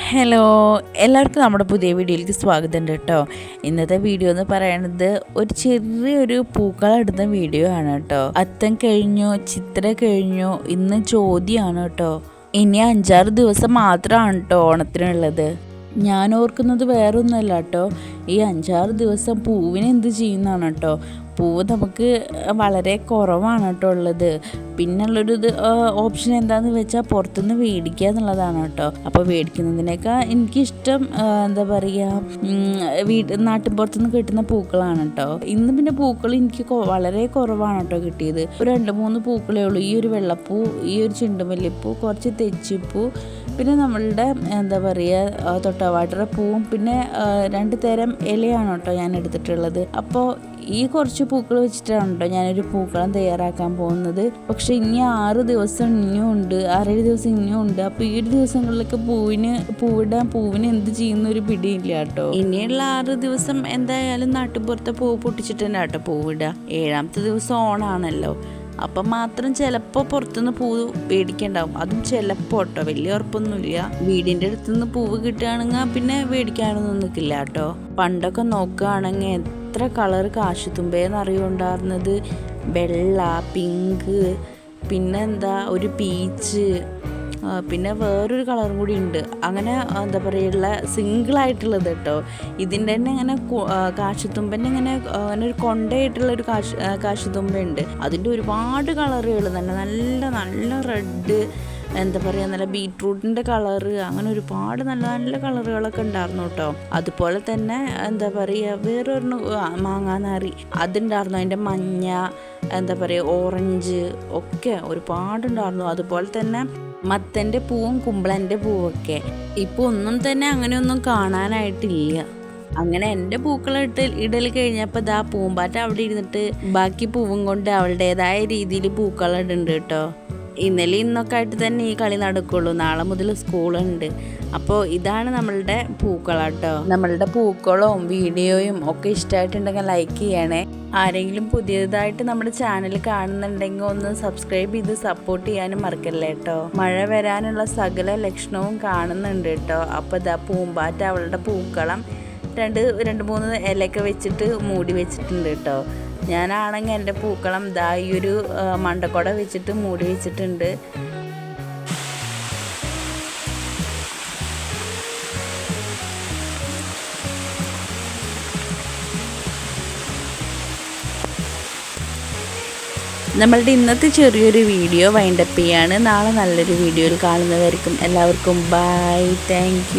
Hello എല്ലാവർക്കും നമ്മുടെ പുതിയ വീഡിയോയിലേക്ക് സ്വാഗതം കേട്ടോ. ഇന്നത്തെ വീഡിയോ എന്ന് പറയുന്നത് ഒരു ചെറിയൊരു പൂക്കളിടുന്ന വീഡിയോ ആണ് കേട്ടോ. അത്തം കഴിഞ്ഞു ചിത്ര കഴിഞ്ഞു ഇന്ന് ചോദ്യമാണ് കേട്ടോ. ഇനി അഞ്ചാറ് ദിവസം മാത്രമാണ് കേട്ടോ ഓണത്തിനുള്ളത്. ഞാൻ ഓർക്കുന്നത് വേറൊന്നുമല്ല കേട്ടോ. ഈ അഞ്ചാറ് ദിവസം പൂവിന് എന്ത് ചെയ്യുന്നതാണ് കേട്ടോ? പൂവ് നമുക്ക് വളരെ കുറവാണ് കേട്ടോ ഉള്ളത്. പിന്നുള്ളൊരു ഇത് ഓപ്ഷൻ എന്താണെന്ന് വെച്ചാൽ പുറത്തുനിന്ന് മേടിക്കുക എന്നുള്ളതാണ് കേട്ടോ. അപ്പോൾ മേടിക്കുന്നതിനേക്കാൾ എനിക്കിഷ്ടം എന്താ പറയുക വീട് നാട്ടിൻ പുറത്തുനിന്ന് കിട്ടുന്ന പൂക്കളാണ് കേട്ടോ. ഇന്ന് പിന്നെ പൂക്കൾ എനിക്ക് വളരെ കുറവാണ് കേട്ടോ കിട്ടിയത്. ഒരു രണ്ട് മൂന്ന് പൂക്കളേ ഉള്ളൂ. ഈ ഒരു വെള്ളപ്പൂ ഈ ഒരു ചെണ്ടുമല്ലിപ്പൂ കുറച്ച് തെച്ചിപ്പൂ പിന്നെ നമ്മളുടെ എന്താ പറയുക തൊട്ടവാട്ടറ പൂവും പിന്നെ രണ്ട് തരം ഇലയാണ് കേട്ടോ ഞാൻ എടുത്തിട്ടുള്ളത്. അപ്പോൾ ഈ കുറച്ച് പൂക്കൾ വെച്ചിട്ടാണ് കേട്ടോ ഞാനൊരു പൂക്കളം തയ്യാറാക്കാൻ പോകുന്നത്. പക്ഷെ ഇനി ആറ് ദിവസം ഇനിയും ഉണ്ട്. ആറേഴ് ദിവസം ഇനിയും ഉണ്ട്. അപ്പോൾ ഈ ഒരു ദിവസങ്ങളിലൊക്കെ പൂവിന് പൂവിടാൻ പൂവിന് എന്ത് ചെയ്യുന്ന ഒരു പിടിയില്ല കേട്ടോ. ഇനിയുള്ള ആറ് ദിവസം എന്തായാലും നാട്ടുപുറത്തെ പൂവ് പൊട്ടിച്ചിട്ട് തന്നെ കേട്ടോ പൂവിടുക. ഏഴാമത്തെ ദിവസം ഓണാണല്ലോ. അപ്പം മാത്രം ചിലപ്പോൾ പുറത്തുനിന്ന് പൂവ് മേടിക്കണ്ടാവും. അതും ചിലപ്പോൾ കേട്ടോ വലിയ ഉറപ്പൊന്നുമില്ല. വീടിന്റെ അടുത്തുനിന്ന് പൂവ് കിട്ടുകയാണെങ്കിൽ പിന്നെ മേടിക്കാനൊന്നും നിൽക്കില്ല കേട്ടോ പണ്ടൊക്കെ നോക്കുകയാണെങ്കിൽ എത്ര കളർ കാശുത്തുമ്പേന്ന് അറിയുണ്ടായിരുന്നത് വെള്ള പിങ്ക് പിന്നെന്താ ഒരു പീച്ച്. പിന്നെ വേറൊരു കളറും കൂടി ഉണ്ട്. അങ്ങനെ എന്താ പറയുക സിംഗിൾ ആയിട്ടുള്ളത് കേട്ടോ. ഇതിന്റെ തന്നെ ഇങ്ങനെ കു- ആ, ഇങ്ങനെ അങ്ങനെ ഒരു കൊണ്ടയായിട്ടുള്ള ഒരു കാശ് കാശിത്തുമ്പുണ്ട് അതിന്റെ ഒരുപാട് കളറുകൾ തന്നെ. നല്ല നല്ല റെഡ് എന്താ പറയുക നല്ല ബീട്രൂട്ടിന്റെ കളറ് അങ്ങനെ ഒരുപാട് നല്ല നല്ല കളറുകളൊക്കെ ഉണ്ടായിരുന്നു കേട്ടോ. അതുപോലെ തന്നെ എന്താ പറയുക വേറൊരു മാങ്ങാനാറി അതുണ്ടായിരുന്നു. അതിന്റെ മഞ്ഞ എന്താ പറയുക ഓറഞ്ച് ഒക്കെ ഒരുപാടുണ്ടായിരുന്നു. അതുപോലെ തന്നെ മത്തന്റെ പൂവും കുമ്പളന്റെ പൂവൊക്കെ. ഇപ്പോൾ ഒന്നും തന്നെ അങ്ങനെയൊന്നും കാണാനായിട്ടില്ല. അങ്ങനെ എന്റെ പൂക്കളിട്ട് ഇടൽ കഴിഞ്ഞപ്പോൾ ദാ പൂമ്പാറ്റ അവിടെ ഇരുന്നിട്ട് ബാക്കി പൂവും കൊണ്ട് അവളുടേതായ രീതിയിൽ പൂക്കളിടുന്നുണ്ട് കേട്ടോ. ഇന്നലെ ഇന്നൊക്കെ ആയിട്ട് തന്നെ ഈ കളി നടക്കുള്ളൂ. നാളെ മുതൽ സ്കൂളുണ്ട്. അപ്പോൾ ഇതാണ് നമ്മളുടെ പൂക്കളാട്ടോ. നമ്മളുടെ പൂക്കളവും വീഡിയോയും ഒക്കെ ഇഷ്ടമായിട്ടുണ്ടെങ്കിൽ ലൈക്ക് ചെയ്യണേ. ആരെങ്കിലും പുതിയതായിട്ട് നമ്മുടെ ചാനൽ കാണുന്നുണ്ടെങ്കിൽ ഒന്ന് സബ്സ്ക്രൈബ് ചെയ്ത് സപ്പോർട്ട് ചെയ്യാനും മറക്കല്ലേ കേട്ടോ മഴ വരാനുള്ള സകല ലക്ഷണവും കാണുന്നുണ്ട് കേട്ടോ അപ്പോൾ ഇതാ പൂമ്പാറ്റ അവളുടെ പൂക്കളം രണ്ട് രണ്ട് മൂന്ന് ഇലയൊക്കെ വെച്ചിട്ട് മൂടി വെച്ചിട്ടുണ്ട് കേട്ടോ ഞാനാണെങ്കിൽ എന്റെ പൂക്കളം ദാ ഈ ഒരു മണ്ടക്കോട വെച്ചിട്ട് മൂടി വെച്ചിട്ടുണ്ട്. നമ്മളുടെ ഇന്നത്തെ ചെറിയൊരു വീഡിയോ വൈൻഡപ്പ് ചെയ്യാണ്. നാളെ നല്ലൊരു വീഡിയോയിൽ കാണുന്നതായിരിക്കും. എല്ലാവർക്കും ബൈ താങ്ക്